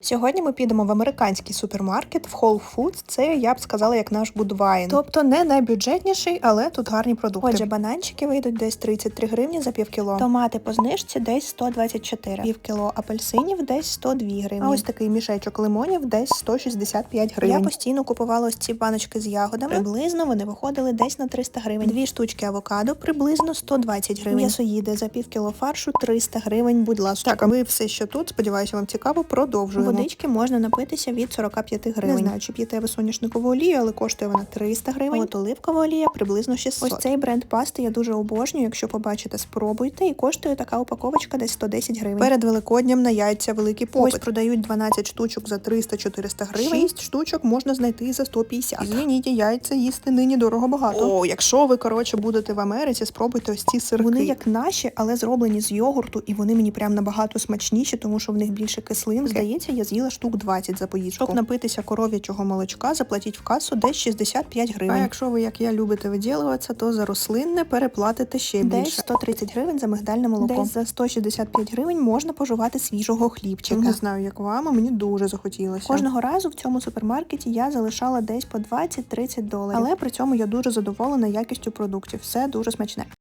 Сьогодні ми підемо в американський супермаркет в Whole Foods. Це я б сказала як наш Будвайн. Тобто не найбюджетніший, але тут гарні продукти. Отже, бананчики вийдуть десь 33 гривні за пів кіло. Томати по знижці десь 124. Пів кіло апельсинів десь 102 гривні. А ось такий мішечок лимонів десь 165 гривень. Я постійно купувала ось ці баночки з ягодами. Приблизно вони виходили десь на 300 гривень. Дві штучки авокадо приблизно 120 гривень. М'ясоїди за пів кіло фаршу 300 гривень. Будь ласка. Так, а ми все, що тут, сподіваюся, вам цікаво, продовжуємо. Водички можна напитися від 45 гривень. Не знаю, чи п'єте ви соняшникову олію, але коштує вона 300 гривень. А от оливкова олія приблизно 600. Ось цей бренд пасти я дуже обожнюю. Якщо побачите, спробуйте. І коштує така упаковочка десь 110 гривень. Перед великодням на яйця великий попит. Ось продають 12 штучок за 300-400 гривень. 6 штучок можна знайти за 150. Звініть, яйця їсти нині дорого багато. О, якщо ви коротше будете в Америці, спробуйте ось ці сирки. Вони як наші, але зроблені з йогурту, і вони мені прям набагато смачніші, тому що в них більше кислинки. Здається, я з'їла штук 20 за поїздку. Щоб напитися коров'ячого молочка, заплатіть в касу десь 65 гривень. А якщо ви, як я, любите виділуватися, то за рослинне переплатите ще більше. Десь 130 гривень за мигдальне молоко. Десь за 165 гривень можна пожувати свіжого хлібчика. Не знаю, як вам, а мені дуже захотілося. Кожного разу в цьому супермаркеті я залишала десь по 20-30 доларів. Але при цьому я дуже задоволена якістю продуктів. Все дуже смачне.